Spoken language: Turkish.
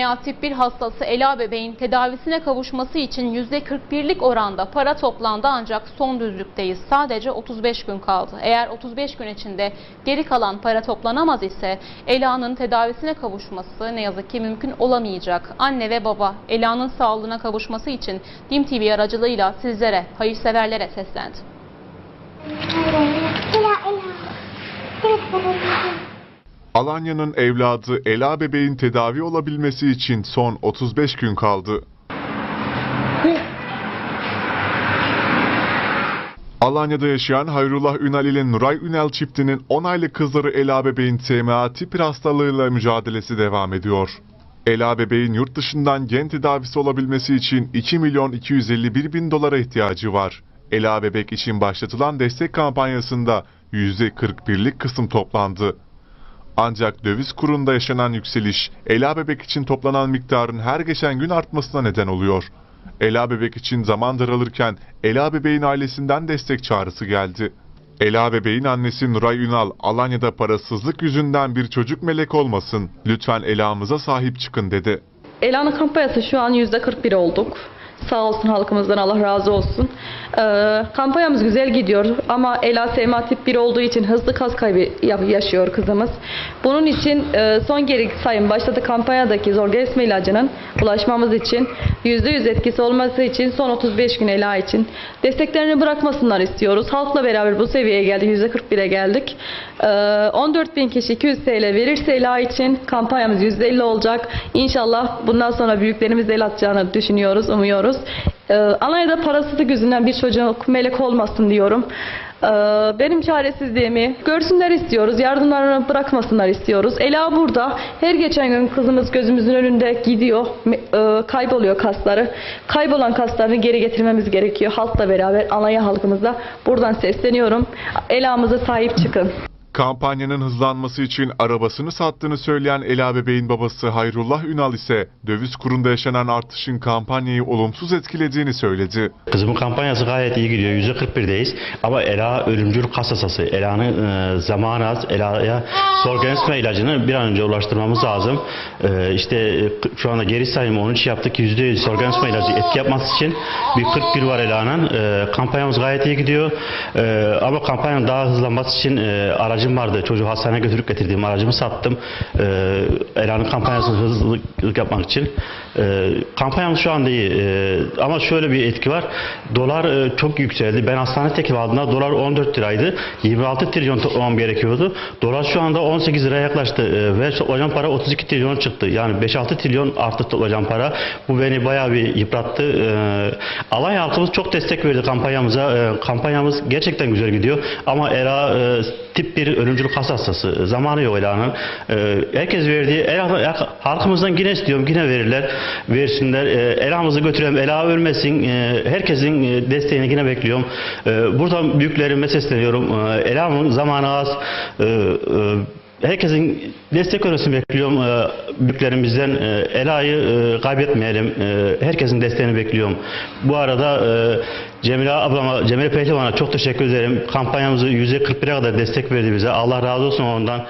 veya tip 1 hastası Ela bebeğin tedavisine kavuşması için %41'lik oranda para toplandı ancak son düzlükteyiz. Sadece 35 gün kaldı. Eğer 35 gün içinde geri kalan para toplanamaz ise Ela'nın tedavisine kavuşması ne yazık ki mümkün olamayacak. Anne ve baba Ela'nın sağlığına kavuşması için DİM TV aracılığıyla sizlere, hayırseverlere seslendi. Ela, Ela. Evet babacığım. Alanya'nın evladı Ela bebeğin tedavi olabilmesi için son 35 gün kaldı. Alanya'da yaşayan Hayrullah Ünal ile Nuray Ünal çiftinin 10 aylık kızları Ela bebeğin TMA tip bir hastalığıyla mücadelesi devam ediyor. Ela bebeğin yurt dışından gen tedavisi olabilmesi için 2 milyon 251 bin dolara ihtiyacı var. Ela bebek için başlatılan destek kampanyasında %41'lik kısım toplandı. Ancak döviz kurunda yaşanan yükseliş, Ela Bebek için toplanan miktarın her geçen gün artmasına neden oluyor. Ela Bebek için zaman daralırken Ela Bebek'in ailesinden destek çağrısı geldi. Ela Bebek'in annesi Nuray Ünal, Alanya'da parasızlık yüzünden bir çocuk melek olmasın, lütfen Ela'mıza sahip çıkın dedi. Ela'nın kampanyası şu an %41 olduk. Sağ olsun halkımızdan Allah razı olsun. Ee, kampanyamız güzel gidiyor ama Ela SMA tip 1 olduğu için hızlı kas kaybı ya- yaşıyor kızımız. Bunun için e, son geri sayım başladı kampanyadaki zor gelişme ilacının ulaşmamız için %100 etkisi olması için son 35 gün Ela için desteklerini bırakmasınlar istiyoruz. Halkla beraber bu seviyeye geldik. %41'e geldik. Ee, 14 bin kişi 200 TL verirse Ela için kampanyamız %50 olacak. İnşallah bundan sonra büyüklerimiz el atacağını düşünüyoruz, umuyoruz. Ee, Alanya'da parasızlık yüzünden bir çocuk melek olmasın diyorum. Ee, benim çaresizliğimi görsünler istiyoruz. Yardımlarını bırakmasınlar istiyoruz. Ela burada. Her geçen gün kızımız gözümüzün önünde gidiyor. e, kayboluyor kasları. Kaybolan kaslarını geri getirmemiz gerekiyor. Halkla beraber Alanya halkımızla buradan sesleniyorum. Ela'mıza sahip çıkın. Kampanyanın hızlanması için arabasını sattığını söyleyen Ela Bebeğin babası Hayrullah Ünal ise döviz kurunda yaşanan artışın kampanyayı olumsuz etkilediğini söyledi. Kızımın kampanyası gayet iyi gidiyor. %41'deyiz. Ama Ela ölümcül kas hastası. Ela'nın e, zamanı az. Ela'ya solgenizma ilacını bir an önce ulaştırmamız lazım. E, işte e, şu anda geri sayımı onun için yaptık. %100 solgenizma ilacı etki yapması için bir 41 var Ela'nın. E, kampanyamız gayet iyi gidiyor. E, ama kampanyanın daha hızlanması için e, aracım vardı. Çocuğu hastaneye götürüp getirdiğim aracımı sattım. E, Ela'nın kampanyasını hızlı yapmak için. E, kampanyamız şu anda iyi. E, ama şöyle bir etki var. Dolar e, çok yükseldi. Ben hastane teklif aldığımda dolar 14 liraydı. 26 trilyon toplamam gerekiyordu. Dolar şu anda 18 liraya yaklaştı. E, ve toplayacağım para 32 trilyon çıktı. Yani 5-6 trilyon arttı toplayacağım para. Bu beni bayağı bir yıprattı. E, Alanya halkımız çok destek verdi kampanyamıza. E, kampanyamız gerçekten güzel gidiyor. Ama ERA e, tip bir ölümcül kas hastası. Zamanı yok Ela'nın. E, herkes verdi. Ela, halkımızdan yine istiyorum. Yine verirler. Versinler. E, Ela'mızı götürelim. Ela ölmesin. E, herkesin e, desteğini yine bekliyorum. E, buradan büyüklerime sesleniyorum. E, zamanı az. E, e, herkesin destek olmasını bekliyorum e, büyüklerimizden. E, Ela'yı e, kaybetmeyelim. E, herkesin desteğini bekliyorum. Bu arada e, Cemile ablama, Cemile Pehlivan'a çok teşekkür ederim. Kampanyamızı %41'e kadar destek verdi bize. Allah razı olsun ondan.